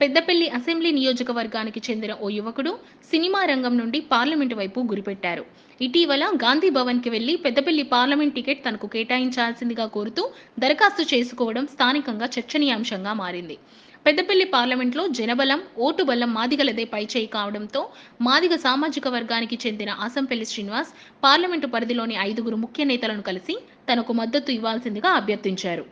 Peddapalli assembly నియోజకవర్గానికి చెందిన ఓ యువకుడు సినిమా రంగం నుండి పార్లమెంటు వైపు గురిపెట్టారు. ఇటీవల గాంధీ భవన్కి వెళ్ళి పెద్దపల్లి పార్లమెంట్ టికెట్ తనకు కేటాయించాల్సిందిగా కోరుతూ దరఖాస్తు చేసుకోవడం స్థానికంగా చర్చనీయాంశంగా మారింది. పెద్దపల్లి పార్లమెంట్లో జనబలం ఓటు బలం మాదిగలదే పైచేయి కావడంతో మాదిగ సామాజిక వర్గానికి చెందిన ఆసంపల్లి శ్రీనివాస్ పార్లమెంటు పరిధిలోని ఐదుగురు ముఖ్య నేతలను కలిసి తనకు మద్దతు ఇవ్వాల్సిందిగా అభ్యర్థించారు.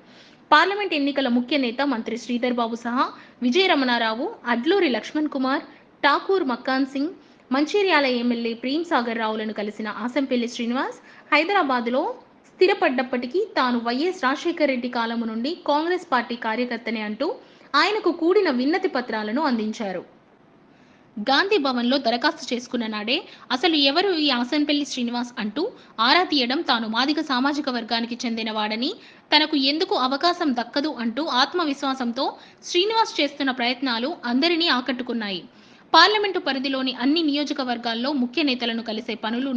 పార్లమెంట్ ఎన్నికల ముఖ్య నేత మంత్రి శ్రీధర్ బాబు సహా విజయ రమణారావు అడ్లూరి లక్ష్మణ్ కుమార్ ఠాకూర్ మక్కాన్ సింగ్ మంచిర్యాల ఎమ్మెల్యే ప్రేమ్ సాగర్ రావులను కలిసిన ఆసంపల్లి శ్రీనివాస్ హైదరాబాద్లో స్థిరపడ్డప్పటికీ తాను వైఎస్ రాజశేఖర రెడ్డి కాలము నుండి కాంగ్రెస్ పార్టీ కార్యకర్తనే అంటూ ఆయనకు కూడిన విన్నతి పత్రాలను అందించారు. గాంధీ భవన్లో దరఖాస్తు చేసుకున్న నాడే అసలు ఎవరు ఈ ఆసన్పల్లి శ్రీనివాస్ అంటూ ఆరా తీయడం తాను మాదిగ సామాజిక వర్గానికి చెందినవాడని తనకు ఎందుకు అవకాశం దక్కదు అంటూ ఆత్మవిశ్వాసంతో శ్రీనివాస్ చేస్తున్న ప్రయత్నాలు అందరినీ ఆకట్టుకున్నాయి. పార్లమెంటు పరిధిలోని అన్ని నియోజకవర్గాల్లో ముఖ్య నేతలను కలిసే పనులు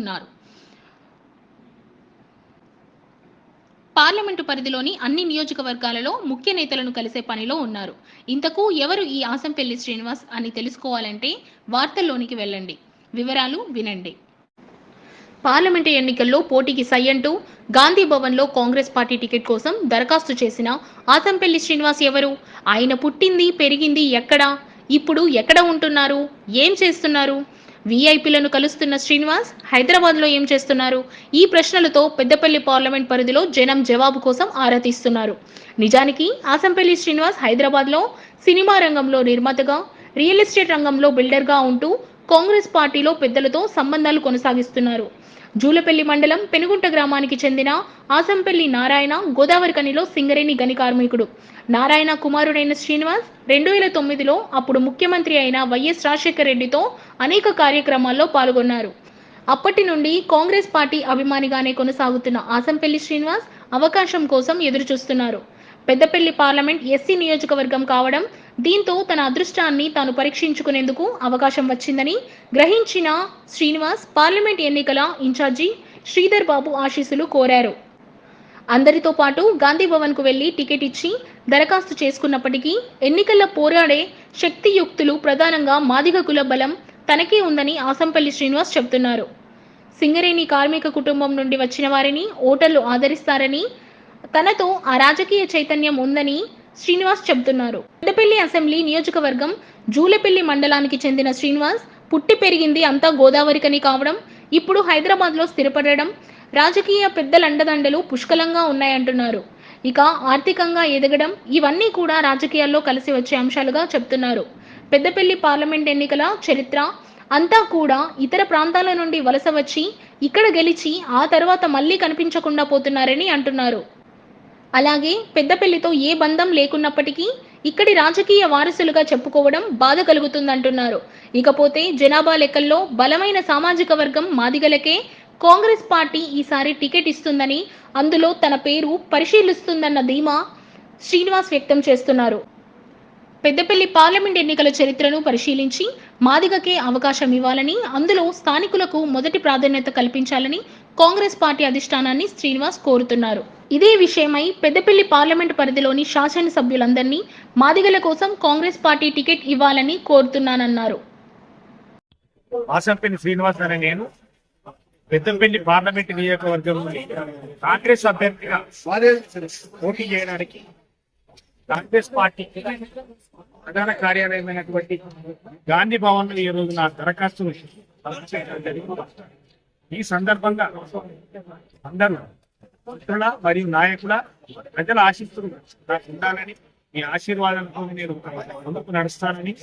పార్లమెంటు పరిధిలోని అన్ని నియోజకవర్గాలలో ముఖ్య నేతలను కలిసే పనిలో ఉన్నారు. ఇంతకు ఎవరు ఈ ఆసంపల్లి శ్రీనివాస్ అని తెలుసుకోవాలంటే వార్తల్లోనికి వెళ్ళండి. వివరాలు వినండి. పార్లమెంటు ఎన్నికల్లో పోటీకి సై అంటూ గాంధీ భవన్లో కాంగ్రెస్ పార్టీ టికెట్ కోసం దరఖాస్తు చేసిన ఆతంపల్లి శ్రీనివాస్ ఎవరు? ఆయన పుట్టింది పెరిగింది ఎక్కడ? ఇప్పుడు ఎక్కడ ఉంటున్నారు? ఏం చేస్తున్నారు? వీఐపీలను కలుస్తున్న శ్రీనివాస్ హైదరాబాద్లో ఏం చేస్తున్నారు? ఈ ప్రశ్నలతో పెద్దపల్లి పార్లమెంట్ పరిధిలో జనం జవాబు కోసం ఆరా తీస్తున్నారు. నిజానికి ఆసంపల్లి శ్రీనివాస్ హైదరాబాద్లో సినిమా రంగంలో నిర్మాతగా రియల్ ఎస్టేట్ రంగంలో బిల్డర్గా ఉంటూ కాంగ్రెస్ పార్టీలో పెద్దలతో సంబంధాలు కొనసాగిస్తున్నారు. జూలపల్లి మండలం పెనుగుంట గ్రామానికి చెందిన ఆసంపల్లి నారాయణ గోదావరి కనిలో సింగరేణి గని కార్మికుడు. నారాయణ కుమారుడైన శ్రీనివాస్ రెండు వేల తొమ్మిదిలో అప్పుడు ముఖ్యమంత్రి అయిన వైఎస్ రాజశేఖర రెడ్డితో అనేక కార్యక్రమాల్లో పాల్గొన్నారు. అప్పటి నుండి కాంగ్రెస్ పార్టీ అభిమానిగానే కొనసాగుతున్న ఆసంపల్లి శ్రీనివాస్ అవకాశం కోసం ఎదురుచూస్తున్నారు. పెద్దపల్లి పార్లమెంట్ ఎస్సీ నియోజకవర్గం కావడం దీంతో తన అదృష్టాన్ని తాను పరీక్షించుకునేందుకు అవకాశం వచ్చిందని గ్రహించిన శ్రీనివాస్ పార్లమెంట్ ఎన్నికల ఇన్ఛార్జి శ్రీధర్ బాబు ఆశీస్సులు కోరారు. అందరితో పాటు గాంధీ భవన్కు వెళ్ళి టికెట్ ఇచ్చి దరఖాస్తు చేసుకున్నప్పటికీ ఎన్నికల్లో పోరాడే శక్తియుక్తులు ప్రధానంగా మాదిగ కుల బలం తనకే ఉందని ఆసంపల్లి శ్రీనివాస్ చెబుతున్నారు. సింగరేణి కార్మిక కుటుంబం నుండి వచ్చిన వారిని ఓటర్లు ఆదరిస్తారని తనతో ఆ రాజకీయ చైతన్యం ఉందని శ్రీనివాస్ చెబుతున్నారు. పెద్దపల్లి అసెంబ్లీ నియోజకవర్గం జూలపల్లి మండలానికి చెందిన శ్రీనివాస్ పుట్టి పెరిగింది అంతా గోదావరికని కావడం ఇప్పుడు హైదరాబాద్లో స్థిరపడడం రాజకీయ పెద్దల అండదండలు పుష్కలంగా ఉన్నాయంటున్నారు. ఇక ఆర్థికంగా ఎదగడం ఇవన్నీ కూడా రాజకీయాల్లో కలిసి వచ్చే అంశాలుగా చెప్తున్నారు పెద్దపల్లి పార్లమెంట్ ఎన్నికల చరిత్ర అంతా కూడా ఇతర ప్రాంతాల నుండి వలస వచ్చి ఇక్కడ గెలిచి ఆ తర్వాత మళ్ళీ కనిపించకుండా పోతున్నారని అంటున్నారు. అలాగే పెద్దపల్లితో ఏ బంధం లేకున్నప్పటికీ ఇక్కడి రాజకీయ వారసులుగా చెప్పుకోవడం బాధ కలుగుతుందంటున్నారు. ఇకపోతే జనాభా లెక్కల్లో బలమైన సామాజిక వర్గం మాదిగలకే కాంగ్రెస్ పార్టీ ఈసారి టికెట్ ఇస్తుందని అందులో తన పేరు పరిశీలిస్తుందన్న ధీమా శ్రీనివాస్ వ్యక్తం చేస్తున్నారు. పెద్దపల్లి పార్లమెంట్ ఎన్నికల చరిత్రను పరిశీలించి మాదిగకే అవకాశం ఇవ్వాలని అందులో స్థానికులకు మొదటి ప్రాధాన్యత కల్పించాలని కాంగ్రెస్ పార్టీ అధిష్టానాన్ని శ్రీనివాస్ కోరుతున్నారు. ఇదే విషయమై పెద్దపల్లి పార్లమెంట్ పరిధిలోని శాసనసభ్యులందరినీ మాదిగల కోసం కాంగ్రెస్ పార్టీ టికెట్ ఇవ్వాలని కోరుతున్నానన్నారు. వాసంపల్లి శ్రీనివాస్ నేను పెద్దంపల్లి పార్లమెంట్ నియోజకవర్గం నుండి కాంగ్రెస్ అభ్యర్థిగా పోటీ చేయడానికి కాంగ్రెస్ పార్టీ ప్రధాన కార్యాలయమైనటువంటి గాంధీ భవన్ ఈ రోజు నా దరఖాస్తు ఈ సందర్భంగా అందరూ మిత్రుల మరియు నాయకుల ప్రజల ఆశిస్తులు నాకు ఉండాలని మీ ఆశీర్వాదంతో నేను ముందుకు నడుస్తానని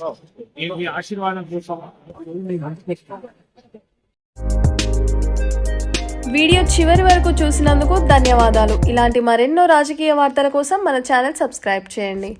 నేను మీ ఆశీర్వాదం కోసం వీడియో చివరి వరకు చూసినందుకు ధన్యవాదాలు. ఇలాంటి మరెన్నో రాజకీయ వార్తల కోసం మన ఛానల్ సబ్స్క్రైబ్ చేయండి.